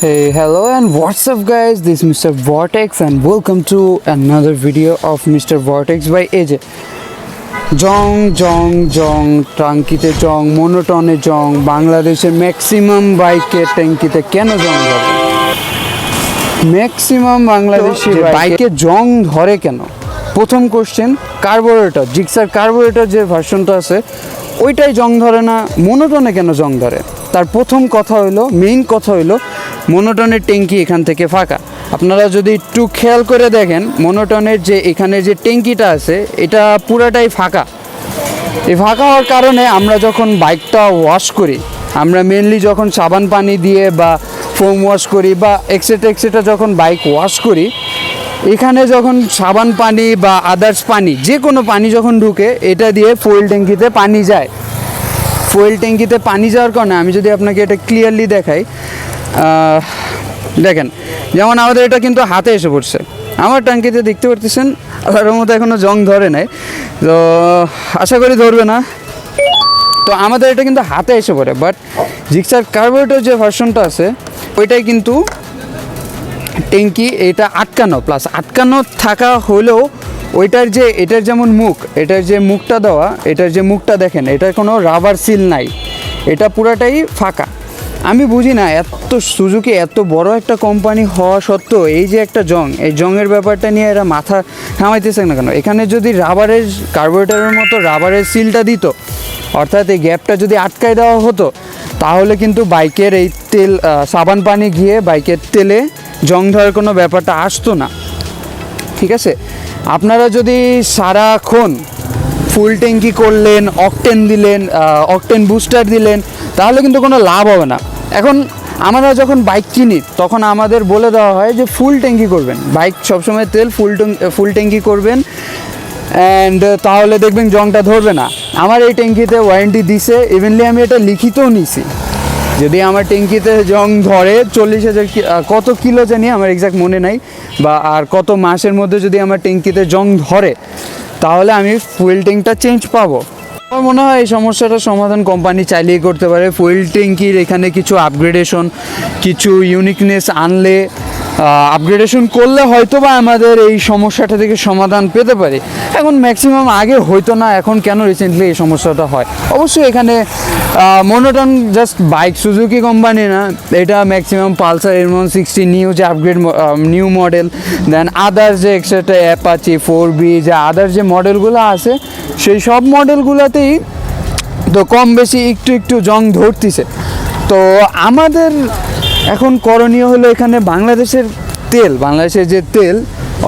Hey, hello and what's up guys? This is Mr. Vortex and welcome to another video of Mr. Vortex by AJ. জং জং জং টাঙ্কিতে জং মনোটনে জং বাংলাদেশের maximum বাইকের ট্যাঙ্কিতে কেন জং ধরে maximum Bangladeshi বাইকে জং ধরে কেন প্রথম কোশ্চেন কার্বোরেটর জিক্সার কার্বোরেটর যে ভার্সনটা আছে ওইটাই জং ধরে না, মনোটনে কেন জং ধরে? তার প্রথম কথা হইল মেইন কথা হইল, মনোটনের ট্যাঙ্কি এখান থেকে ফাঁকা। আপনারা যদি একটু খেয়াল করে দেখেন, মনোটনের যে এখানে যে ট্যাঙ্কিটা আছে, এটা পুরাটাই ফাঁকা। এই ফাঁকা হওয়ার কারণে আমরা যখন বাইকটা ওয়াশ করি, আমরা মেনলি যখন সাবান পানি দিয়ে বা ফোম ওয়াশ করি বা এক্সেট্রা এক্সেট্রা যখন বাইক ওয়াশ করি এখানে যখন সাবান পানি বা আদার্স পানি, যে কোনো পানি যখন ঢুকে, এটা দিয়ে ফুয়েল ট্যাঙ্কিতে পানি যায়। ফুয়েল ট্যাঙ্কিতে পানি যাওয়ার কারণে আমি যদি আপনাকে এটা ক্লিয়ারলি দেখাই দেখেন, যেমন আমাদের এটা কিন্তু হাতে এসে পড়ছে। আমার ট্যাঙ্কিতে দেখতে পারতেছেন, আল্লাহর মতো এখনও জং ধরে নাই। তো, আশা করি ধরবে না। তো আমাদের এটা কিন্তু হাতে এসে পড়ে বাট জিক্সার কার্বোরেটর যে ভার্সনটা আছে, ওইটাই কিন্তু ট্যাঙ্কি, এটা আটকানো। প্লাস আটকানো থাকা হলেও ওইটার যে, এটার যেমন মুখ, এটার যে মুখটা দেওয়া, এটার যে মুখটা দেখেন, এটার কোনো রাবার সিল নাই। এটা পুরাটাই ফাঁকা। আমি বুঝি না, এত সুজুকি এত বড় একটা কোম্পানি হওয়া সত্ত্বেও এই যে একটা জং, এই জংয়ের ব্যাপারটা নিয়ে এরা মাথা ঘামাইতেছে না কেন? এখানে যদি রাবারের কার্বোরেটরের মতো রাবারের সিলটা দিত, অর্থাৎ এই গ্যাপটা যদি আটকায় দেওয়া হতো, তাহলে কিন্তু বাইকের এই তেল সাবান পানি গিয়ে বাইকের তেলে জং ধরার কোনো ব্যাপারটা আসতো না। ঠিক আছে? আপনারা যদি সারাক্ষণ ফুল ট্যাঙ্কি করলেন, অকটেন দিলেন অকটেন বুস্টার দিলেন, তাহলে কিন্তু কোনো লাভ হবে না। এখন আমরা যখন বাইক কিনি, তখন আমাদের বলে দেওয়া হয় যে ফুল ট্যাঙ্কি করবেন। বাইক সবসময় তেল, ফুল ফুল ট্যাঙ্কি করবেন অ্যান্ড তাহলে দেখবেন জংটা ধরবে না। আমার এই ট্যাঙ্কিতে ওয়ারেন্টি দিছে ইভেনলি আমি এটা লিখিতও নিছি। যদি আমার ট্যাঙ্কিতে জং ধরে চল্লিশ হাজার কত কিলো জানি আমার এক্স্যাক্ট মনে নাই, বা আর কত মাসের মধ্যে যদি আমার ট্যাঙ্কিতে জং ধরে, তাহলে আমি ফুয়েল ট্যাঙ্কটা চেঞ্জ পাবো। আমার মনে হয় এই সমস্যাটার সমাধান কোম্পানি চালিয়ে করতে পারে। ফুয়েল ট্যাঙ্কির এখানে কিছু আপগ্রেডেশন কিছু ইউনিকনেস আনলে আপগ্রেডেশন করলে হয়তো বা আমাদের এই সমস্যাটা থেকে সমাধান পেতে পারি। এখন ম্যাক্সিমাম আগে হয়তো না, এখন কেন রিসেন্টলি এই সমস্যাটা হয়? অবশ্যই এখানে মনোটন জাস্ট বাইক সুজুকি কোম্পানি না, এটা ম্যাক্সিমাম পালসার এরমন সিক্সটি নিউ যে upgrade new model then others যে এক্সট্রা অ্যাপাচি ফোর বি যে আদার্স যে মডেলগুলো আছে, সেই সব মডেলগুলোতেই তো কম বেশি একটু একটু জং ধরতিছে। তো আমাদের এখন করণীয় হলো এখানে বাংলাদেশের তেল, বাংলাদেশের যে তেল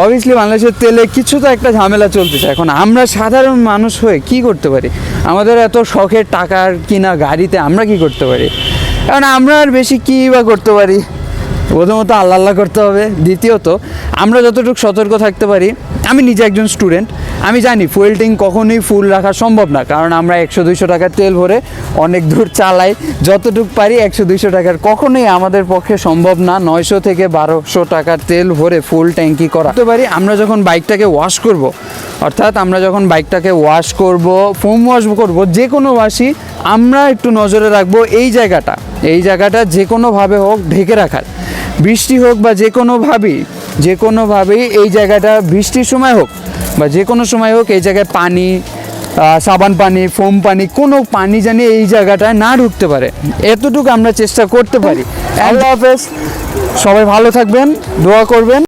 অবভিয়াসলি বাংলাদেশের তেলে কিছু তো একটা ঝামেলা চলতেছে। এখন আমরা সাধারণ মানুষ হয়ে কি করতে পারি? আমাদের এত শখের টাকার কিনা গাড়িতে আমরা কি করতে পারি? কারণ আমরা আর বেশি কী বা করতে পারি? প্রথমত আল্লাহ আল্লাহ করতে হবে, দ্বিতীয়ত আমরা যতটুকু সতর্ক থাকতে পারি, আমি নিজে একজন স্টুডেন্ট আমি জানি ফুয়েল ট্যাঙ্ক কখনোই ফুল রাখা সম্ভব না, কারণ আমরা একশো দুইশো টাকার তেল ভরে অনেক দূর চালাই। যতটুকু পারি একশো দুইশো টাকার, কখনোই আমাদের পক্ষে সম্ভব না নয়শো থেকে বারোশো টাকার তেল ভরে ফুল ট্যাঙ্কি করা। হতে পারি, আমরা যখন বাইকটাকে ওয়াশ করব। অর্থাৎ আমরা যখন বাইকটাকে ওয়াশ করব ফোম ওয়াশ করব, যে কোনো ওয়াশই আমরা একটু নজরে রাখব এই জায়গাটা। এই জায়গাটা যে কোনোভাবে হোক ঢেকে রাখার। বৃষ্টি হোক বা যে কোনোভাবেই যে কোনোভাবেই এই জায়গাটা বৃষ্টির সময় হোক বা যে কোনো সময় হোক এই জায়গায় পানি সাবান পানি ফোম পানি কোনো পানি জানি এই জায়গাটায় না ঢুকতে পারে। এতটুকু আমরা চেষ্টা করতে পারি। আল্লাহ হাফেজ। সবাই ভালো থাকবেন দোয়া করবেন।